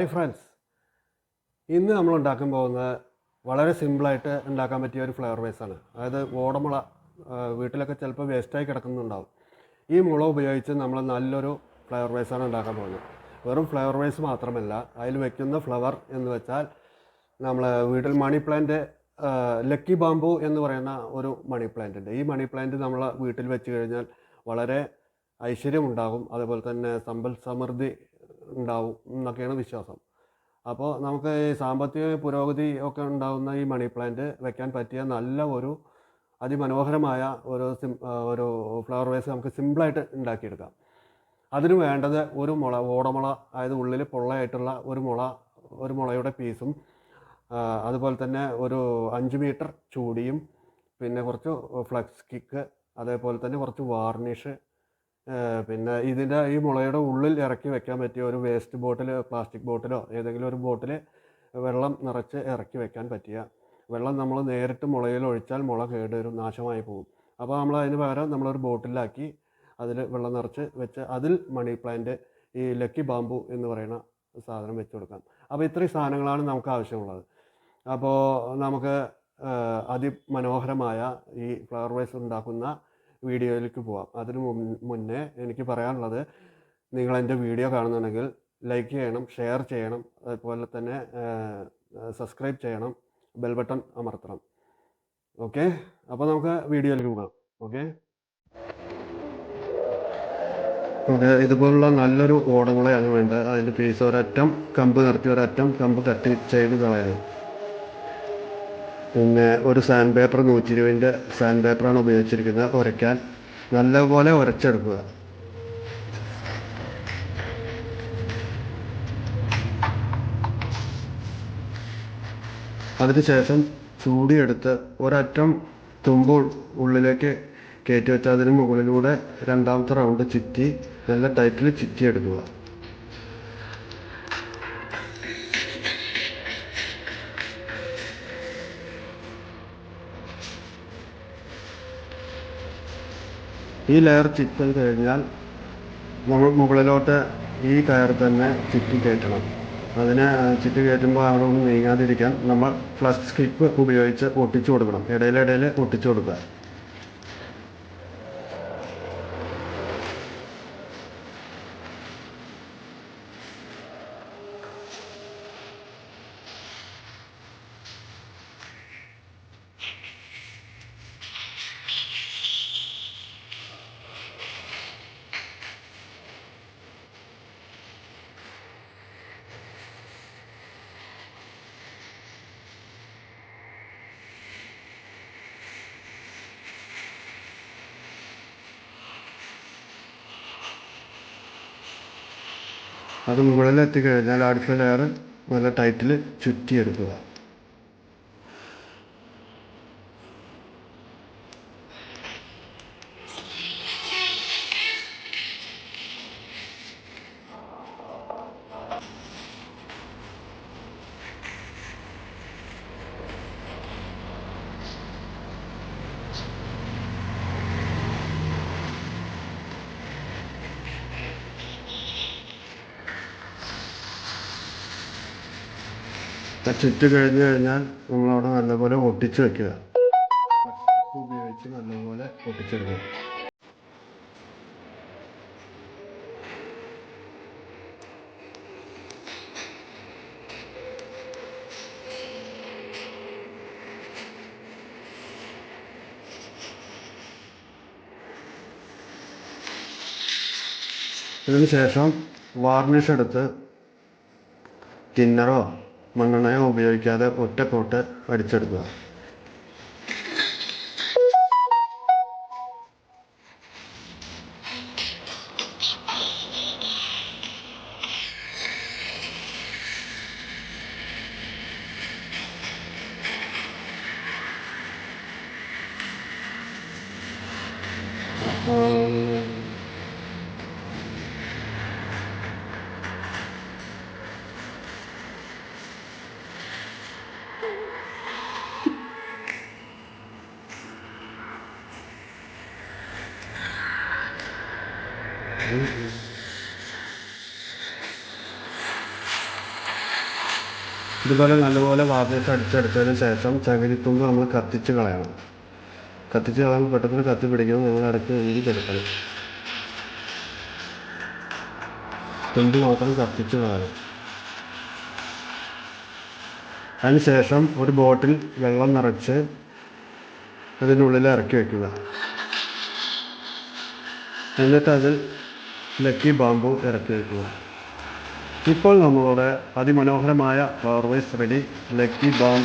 Hi friends ഇന്ന് നമ്മൾ ഉണ്ടാക്കാൻ പോകുന്നത് വളരെ സിമ്പിളായിട്ട് ഉണ്ടാക്കാൻ പറ്റിയ ഒരു ഫ്ലവർ വേസാണ് അതായത് ഓടമുള വീട്ടിലൊക്കെ ചിലപ്പോൾ വേസ്റ്റായി കിടക്കുന്നുണ്ടാവും. ഈ മുള ഉപയോഗിച്ച് നമ്മൾ നല്ലൊരു ഫ്ലവർ വേസാണ് ഉണ്ടാക്കാൻ പോകുന്നത്. വെറും ഫ്ലവർ വേസ് മാത്രമല്ല അതിൽ വയ്ക്കുന്ന ഫ്ലവർ എന്ന് വെച്ചാൽ നമ്മൾ വീട്ടിൽ മണി പ്ലാന്റ് ലക്കി ബാമ്പു എന്ന് പറയുന്ന ഒരു മണി പ്ലാന്റ് ഉണ്ട്. ഈ മണി പ്ലാന്റ് നമ്മൾ വീട്ടിൽ വെച്ച് കഴിഞ്ഞാൽ വളരെ ഐശ്വര്യം ഉണ്ടാകും അതുപോലെ തന്നെ സമ്പൽ സമൃദ്ധി ഉണ്ടാവും എന്നൊക്കെയാണ് വിശ്വാസം. അപ്പോൾ നമുക്ക് ഈ സാമ്പത്തിക പുരോഗതി ഒക്കെ ഉണ്ടാകുന്ന ഈ മണി പ്ലാന്റ് വെക്കാൻ പറ്റിയ നല്ല ഒരു അതിമനോഹരമായ ഒരു സിം ഒരു ഫ്ലവർ വേസ് നമുക്ക് സിമ്പിളായിട്ട് ഉണ്ടാക്കിയെടുക്കാം. അതിന് വേണ്ടത് ഒരു മുള ഓടമുള അതായത് ഉള്ളിൽ പൊള്ളയായിട്ടുള്ള ഒരു മുള ഒരു മുളയുടെ പീസും അതുപോലെ തന്നെ ഒരു അഞ്ച് മീറ്റർ ചൂടിയും പിന്നെ കുറച്ച് ഫ്ലക്സ് കിക്ക് അതേപോലെ തന്നെ കുറച്ച് വാർണിഷ് പിന്നെ ഇതിന്റെ ഈ മുളയുടെ ഉള്ളിൽ ഇറക്കി വെക്കാൻ പറ്റിയ ഒരു വേസ്റ്റ് ബോട്ടിൽ പ്ലാസ്റ്റിക് ബോട്ടിലോ ഏതെങ്കിലും ഒരു ബോട്ടിൽ വെള്ളം നിറച്ച് ഇറക്കി വെക്കാൻ പറ്റിയ വെള്ളം നമ്മൾ നേരിട്ട് മുളയിൽ ഒഴിച്ചാൽ മുള കേട് വരും നാശമായി പോകും. അപ്പോൾ നമ്മൾ അതിന് പകരം നമ്മളൊരു ബോട്ടിലാക്കി അതിൽ വെള്ളം നിറച്ച് വെച്ച് അതിൽ മണി പ്ലാന്റ് ഈ ലക്കി ബാമ്പു എന്ന് പറയുന്ന സാധനം വെച്ച് കൊടുക്കാം. അപ്പോൾ ഇത്രയും സാധനങ്ങളാണ് നമുക്ക് ആവശ്യമുള്ളത്. അപ്പോൾ നമുക്ക് അതിമനോഹരമായ ഈ ഫ്ലവർ വൈസ് ഉണ്ടാക്കുന്ന വീഡിയോയിലേക്ക് പോവാം. അതിന് മുന്നേ എനിക്ക് പറയാനുള്ളത് നിങ്ങൾ എന്റെ വീഡിയോ കാണുന്നുണ്ടെങ്കിൽ ലൈക്ക് ചെയ്യണം ഷെയർ ചെയ്യണം അതുപോലെ തന്നെ സബ്സ്ക്രൈബ് ചെയ്യണം ബെൽ ബട്ടൺ അമർത്തണം. ഓക്കെ? അപ്പോൾ നമുക്ക് വീഡിയോയിലേക്ക് പോകാം. ഓക്കെ ഇതുപോലുള്ള നല്ലൊരു ഓടങ്ങളെയാണ് വേണ്ടത്. അതിന്റെ പീസ് ഒരറ്റം കമ്പ് നിർത്തി ഒരറ്റം കമ്പ് കട്ട് ചെയ്ത് കളയാൻ. പിന്നെ ഒരു സാൻഡ് പേപ്പർ നൂറ്റി ഇരുപതിന്റെ സാൻഡ് പേപ്പറാണ് ഉപയോഗിച്ചിരിക്കുന്നത് ഉരയ്ക്കാൻ നല്ലപോലെ ഉരച്ചെടുക്കുക. അതിനുശേഷം ചൂടിയെടുത്ത് ഒരറ്റം തുമ്പ് ഉള്ളിലേക്ക് കയറ്റി വെച്ച് അതിന് മുകളിലൂടെ രണ്ടാമത്തെ റൗണ്ട് ചുറ്റി നല്ല ടൈറ്റിൽ ചുറ്റിയെടുക്കുക. ഈ ലെയർ ചിറ്റ് കഴിഞ്ഞാൽ നമ്മൾ മുകളിലോട്ട് ഈ കയർ തന്നെ ചിറ്റി കയറ്റണം. അതിനെ ചിറ്റ് കയറ്റുമ്പോൾ അവിടെ ഒന്നും നീങ്ങാതിരിക്കാൻ നമ്മൾ ഫ്ലക്സ് സ്കിപ്പ് ഉപയോഗിച്ച് ഒട്ടിച്ചു കൊടുക്കണം. ഇടയിലിടയിൽ ഒട്ടിച്ചു കൊടുക്കുക. അത് മുകളിലെത്തി കഴിഞ്ഞാൽ അടുത്ത ലെയറ് നല്ല ടൈറ്റിൽ ചുറ്റിയെടുക്കുക. ചുറ്റ് കഴിഞ്ഞ് കഴിഞ്ഞാൽ നമ്മളവിടെ നല്ലപോലെ ഒട്ടിച്ച് വെക്കുക. ഉപയോഗിച്ച് നല്ലപോലെ ഒട്ടിച്ചെടുക്കുക ഇതിന് ശേഷം വാർണിഷ് എടുത്ത് തിന്നറോ മണ്ണെണ്ണയോ ഉപയോഗിക്കാതെ ഒറ്റക്കോട്ട് അടിച്ചെടുക്കുക. ഇതുപോലെ നല്ലപോലെ വാർണിഷ് അടിച്ചെടുത്തതിന് ശേഷം ചകിരിത്തുമ്പ് നമ്മൾ കത്തിച്ച് കളയണം. കത്തിച്ച് കളയുമ്പോൾ പെട്ടെന്ന് കത്തി പിടിക്കുന്നത് നിങ്ങൾ ഇടയ്ക്ക് എഴുതിയെടുക്കണം തുമ്പ് മാത്രം കത്തിച്ച് കളയണം. അതിനുശേഷം ഒരു ബോട്ടിൽ വെള്ളം നിറച്ച് അതിനുള്ളിൽ ഇറക്കി വയ്ക്കുക എന്നിട്ട് അതിൽ ലക്കി ബാമ്പു ഇറക്കി വയ്ക്കുക ഇപ്പോൾ നമ്മളുടെ അതിമനോഹരമായ flower vase ready lucky balm